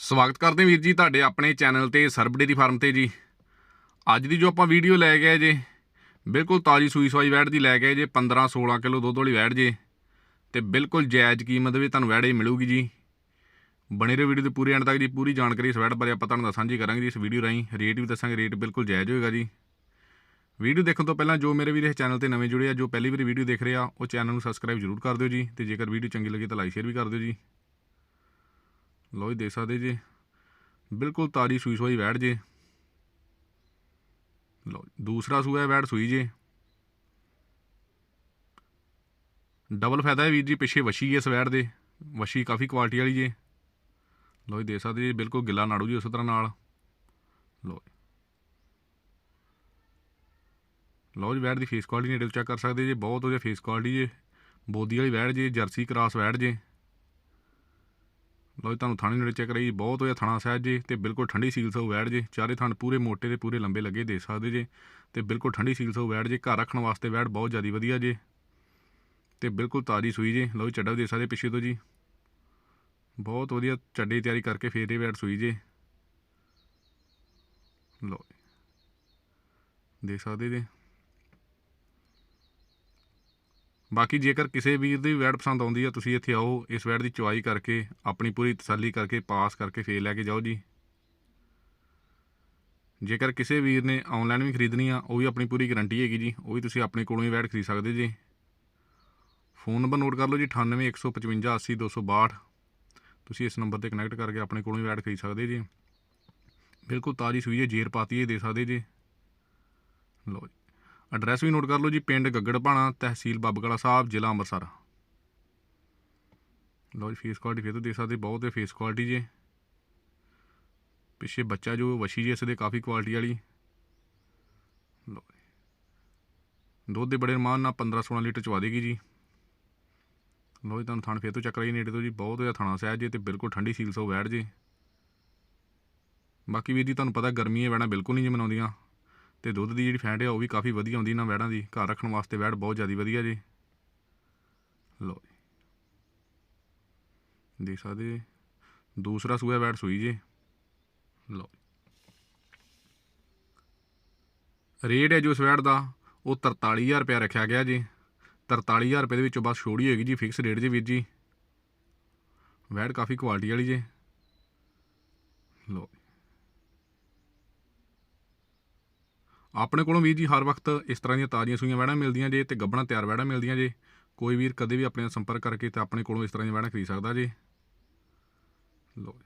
ਸਵਾਗਤ ਕਰਦੇ ਵੀਰ ਜੀ ਤੁਹਾਡੇ ਆਪਣੇ ਚੈਨਲ ਤੇ ਸਰਬ ਡੇਰੀ ਫਾਰਮ ਤੇ ਜੀ। ਅੱਜ ਦੀ ਜੋ ਆਪਾਂ ਵੀਡੀਓ ਲੈ ਗਏ ਜੇ, ਬਿਲਕੁਲ ਤਾਜੀ ਸੂਈ ਸਵਾਈ ਵੈੜ ਦੀ ਲੈ ਗਏ ਜੇ 15 16 ਕਿਲੋ ਦੁੱਧ ਵਾਲੀ ਵੈੜ ਜੇ, ਤੇ ਬਿਲਕੁਲ ਜਾਇਜ਼ ਕੀਮਤ ਵੀ ਤੁਹਾਨੂੰ ਵੈੜ ਹੀ ਮਿਲੂਗੀ ਜੀ। ਬਣੇ ਰਹੋ ਵੀਡੀਓ ਦੇ ਪੂਰੇ ਐਂਡ ਤੱਕ ਜੀ, ਪੂਰੀ ਜਾਣਕਾਰੀ ਇਸ ਵੈੜ ਬਾਰੇ ਆਪਾਂ ਤੁਹਾਨੂੰ ਦੱਸਾਂ ਸਾਂਝੀ ਕਰਾਂਗੇ ਜੀ ਇਸ ਵੀਡੀਓ ਰਾਹੀਂ। ਰੇਟ ਵੀ ਦੱਸਾਂਗੇ, ਰੇਟ ਬਿਲਕੁਲ ਜਾਇਜ਼ ਹੋਏਗਾ ਜੀ। ਵੀਡੀਓ ਦੇਖਣ ਤੋਂ ਪਹਿਲਾਂ ਜੋ ਮੇਰੇ ਵੀਰ ਇਸ ਚੈਨਲ ਤੇ ਨਵੇਂ ਜੁੜੇ ਆ, ਜੋ ਪਹਿਲੀ ਵਾਰੀ ਵੀਡੀਓ ਦੇਖ ਰਹੇ ਆ, ਉਹ ਚੈਨਲ ਨੂੰ ਸਬਸਕ੍ਰਾਈਬ ਜ਼ਰੂਰ ਕਰ ਦਿਓ ਜੀ, ਤੇ ਜੇਕਰ ਵੀਡੀਓ ਚੰਗੀ ਲੱਗੇ ਤਾਂ ਲਾਈਕ, ਸ਼ੇਅਰ ਵੀ ਕਰ ਦਿਓ ਜੀ। ਲੋ ਜੀ ਦੇਖ ਸਕਦੇ ਜੀ। ਬਿਲਕੁਲ ਤਾਜੀ ਸੂਈ ਸੋਈ ਵੈੜ ਜੇ। ਲੋ ਦੂਸਰਾ ਸੂਆ ਹੈ ਵੈੜ ਸੂਈ ਜੇ। ਡਬਲ ਫਾਇਦਾ ਹੈ ਵੀਰ ਜੀ, ਪਿੱਛੇ ਵਸ਼ੀ ਹੈ ਇਸ ਵੈੜ ਦੇ। ਵਸ਼ੀ ਕਾਫੀ ਕੁਆਲਿਟੀ ਵਾਲੀ ਜੇ। ਲੋ ਜੀ ਦੇਖ ਸਕਦੇ ਜੀ, ਬਿਲਕੁਲ ਗਿੱਲਾ ਨਾੜੂ ਜੀ ਉਸੇ ਤਰ੍ਹਾਂ ਨਾਲ। ਲੋ ਲੋ ਜੀ ਵੈੜ ਦੀ ਫੇਸ ਕੁਆਲਿਟੀ ਨੇੜੇ ਚੈੱਕ ਕਰ ਸਕਦੇ ਜੀ, ਬਹੁਤ ਵਧੀਆ ਫੇਸ ਕੁਆਲਿਟੀ ਜੇ। ਬੋਦੀ ਵਾਲੀ ਵੈੜ ਜੇ, ਜਰਸੀ ਕਰਾਸ ਵੈੜ ਜੇ। ਲਓ ਜੀ, ਤੁਹਾਨੂੰ ਥਾਣੇ ਨੇੜੇ ਚੈੱਕ ਰਹੀ ਬਹੁਤ ਹੋਇਆ ਥਾਣਾ ਸਾਹਿਬ ਜੀ, ਤੇ ਬਿਲਕੁਲ ਠੰਡੀ ਸੀਲ ਸੋ ਵੈੜ ਜੇ। ਚਾਰੇ ਥਣ ਪੂਰੇ ਮੋਟੇ ਤੇ ਪੂਰੇ ਲੰਬੇ ਲੱਗੇ ਦੇ ਸਕਦੇ ਜੇ, ਤੇ ਬਿਲਕੁਲ ਠੰਡੀ ਸੀਲ ਸੋ ਵੈੜ ਜੇ, ਘਰ ਰੱਖਣ ਵਾਸਤੇ ਵੈੜ ਬਹੁਤ ਜ਼ਿਆਦਾ ਵਧੀਆ ਜੇ। ਤੇ ਬਿਲਕੁਲ ਤਾਜੀ ਸੂਈ ਜੇ, ਲਓ ਜੀ, ਚੱਡਾ ਵੀ ਦੇ ਸਕਦੇ ਪਿੱਛੇ ਤੋਂ ਜੀ। ਬਹੁਤ ਵਧੀਆ ਚੱਡੇ ਦੀ ਤਿਆਰੀ ਕਰਕੇ ਫੇਰ ਇਹ ਵੈੜ ਸੂਈ ਜੇ। ਲਓ ਜੀ। ਦੇਖ ਸਕਦੇ ਜੇ। ਬਾਕੀ ਜੇਕਰ ਕਿਸੇ ਵੀਰ ਦੀ ਵੈੜ ਪਸੰਦ ਆਉਂਦੀ ਆ, ਤੁਸੀਂ ਇੱਥੇ ਆਓ, ਇਸ ਵੈੜ ਦੀ ਚੁਆਈ ਕਰਕੇ, ਆਪਣੀ ਪੂਰੀ ਤਸੱਲੀ ਕਰਕੇ, ਪਾਸ ਕਰਕੇ ਫੇਰ ਲੈ ਕੇ ਜਾਓ ਜੀ। ਜੇਕਰ ਕਿਸੇ ਵੀਰ ਨੇ ਆਨਲਾਈਨ ਵੀ ਖਰੀਦਣੀ ਆ, ਉਹ ਵੀ ਆਪਣੀ ਪੂਰੀ ਗਾਰੰਟੀ ਹੈਗੀ ਜੀ, ਉਹ ਵੀ ਤੁਸੀਂ ਆਪਣੇ ਕੋਲੋਂ ਹੀ ਵੈੜ ਖਰੀਦ ਸਕਦੇ ਜੀ। ਫੋਨ ਨੰਬਰ ਨੋਟ ਕਰ ਲਓ ਜੀ 9815580262 ਤੁਸੀਂ ਇਸ ਨੰਬਰ ਤੇ ਕਨੈਕਟ ਕਰਕੇ ਆਪਣੇ ਕੋਲੋਂ ਹੀ ਵੈੜ ਖਰੀਦ ਸਕਦੇ ਜੀ। ਬਿਲਕੁਲ ਤਾਜੀ ਸੂਈ ਹੈ, ਜੇਰ ਪਾਤੀ ਹੈ ਦੇ ਸਕਦੇ ਜੀ। ਲਓ ਜੀ। ਐਡਰੈਸ ਵੀ ਨੋਟ ਕਰ ਲਓ ਜੀ, ਪਿੰਡ ਗੱਗੜਪਾਣਾ ਤਹਿਸੀਲ ਬੱਬਗੜਾ ਸਾਹਿਬ, ਜ਼ਿਲ੍ਹਾ ਅੰਮ੍ਰਿਤਸਰ। ਲਓ ਜੀ ਫੇਸ ਕੁਆਲਿਟੀ ਫਿਰ ਤੋਂ ਦੇਖ ਸਕਦੇ ਬਹੁਤ ਹੈ ਫੇਸ ਕੁਆਲਿਟੀ ਜੇ। ਪਿੱਛੇ ਬੱਚਾ ਜੋ, ਵਸ਼ੀ ਜੀ, ਇਸ ਦੇ ਕਾਫੀ ਕੁਆਲਿਟੀ ਵਾਲੀ। ਲਓ ਦੁੱਧ ਦੇ ਬੜੇ ਰਮਾਨ ਨਾਲ 15 16 ਲੀਟਰ ਚਵਾ ਦੇਗੀ ਜੀ। ਲਓ ਜੀ, ਤੁਹਾਨੂੰ ਥਣ ਫੇਰ ਤੋਂ ਚੱਕਰ ਹੀ ਨੇੜੇ ਤੋਂ ਜੀ, ਬਹੁਤ ਹੋਇਆ ਥਣਾ ਸਹਿਜ ਜੇ ਤੇ ਬਿਲਕੁਲ ਠੰਡੀ ਸੀਲ ਸੋ ਬੈਠ ਜੇ। ਬਾਕੀ ਵੀਰ ਜੀ, ਤੁਹਾਨੂੰ ਪਤਾ ਗਰਮੀ ਹੈ ਵੈਣਾ ਬਿਲਕੁਲ ਨਹੀਂ ਜਮਨਾਉਂਦੀਆਂ ਤੇ ਦੁੱਧ ਦੀ ਜਿਹੜੀ ਫੈਂਟ ਆ ਉਹ ਵੀ ਕਾਫੀ ਵਧੀਆ ਆਉਂਦੀ ਇਹਨਾਂ ਵੈੜਾਂ ਦੀ। ਘਰ ਰੱਖਣ ਵਾਸਤੇ ਵੈੜ ਬਹੁਤ ਜ਼ਿਆਦਾ ਵਧੀਆ ਜੀ। ਲਓ ਜੀ। ਦੇਖ ਸਕਦੇ ਜੀ। ਦੂਸਰਾ ਸੂਆ ਵੈੜ ਸੂਈ ਜੇ। ਲਓ ਰੇਟ ਹੈ ਜੋ ਇਸ ਵੈੜ ਦਾ, ਉਹ 43000 ਰੁਪਇਆ ਰੱਖਿਆ ਗਿਆ ਜੀ। 43000 ਰੁਪਏ ਦੇ ਵਿੱਚੋਂ ਬਸ ਛੋੜੀ ਹੋਏਗੀ ਜੀ ਫਿਕਸ ਰੇਟ ਜੀ ਵੀਰ ਜੀ। ਵੈੜ ਕਾਫੀ ਕੁਆਲਿਟੀ ਵਾਲੀ ਜੇ। ਲਓ ਆਪਣੇ ਕੋਲੋਂ ਵੀਰ ਜੀ ਹਰ ਵਕਤ ਇਸ ਤਰ੍ਹਾਂ ਦੀਆਂ ਤਾਜ਼ੀਆਂ ਸੂਈਆਂ ਵੈੜਾਂ ਮਿਲਦੀਆਂ ਜੇ ਤੇ ਗੱਬਣਾ ਤਿਆਰ ਵੈੜਾਂ ਮਿਲਦੀਆਂ ਜੇ। ਕੋਈ ਵੀਰ ਕਦੇ ਵੀ ਆਪਣੇ ਨਾਲ ਸੰਪਰਕ ਕਰਕੇ ਤੇ ਆਪਣੇ ਕੋਲੋਂ ਇਸ ਤਰ੍ਹਾਂ ਦੀਆਂ ਵੈੜਾਂ ਖਰੀਦ ਸਕਦਾ ਜੇ। ਲੋ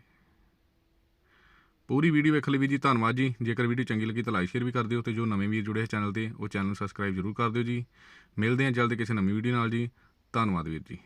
ਪੂਰੀ ਵੀਡੀਓ ਵੇਖ ਲਈ ਵੀਰ ਜੀ, ਧੰਨਵਾਦ ਜੀ। ਜੇਕਰ ਵੀਡੀਓ ਚੰਗੀ ਲੱਗੀ ਤਾਂ ਲਾਈਕ, ਸ਼ੇਅਰ ਵੀ ਕਰ ਦਿਓ ਤੇ ਜੋ ਨਵੇਂ ਵੀਰ ਜੁੜੇ ਹੈ ਚੈਨਲ ਤੇ, ਉਹ ਚੈਨਲ ਨੂੰ ਸਬਸਕ੍ਰਾਈਬ ਜ਼ਰੂਰ ਕਰ ਦਿਓ ਜੀ। ਮਿਲਦੇ ਹਾਂ ਜਲਦ ਕਿਸੇ ਨਵੀਂ ਵੀਡੀਓ ਨਾਲ ਜੀ। ਧੰਨਵਾਦ ਵੀਰ ਜੀ।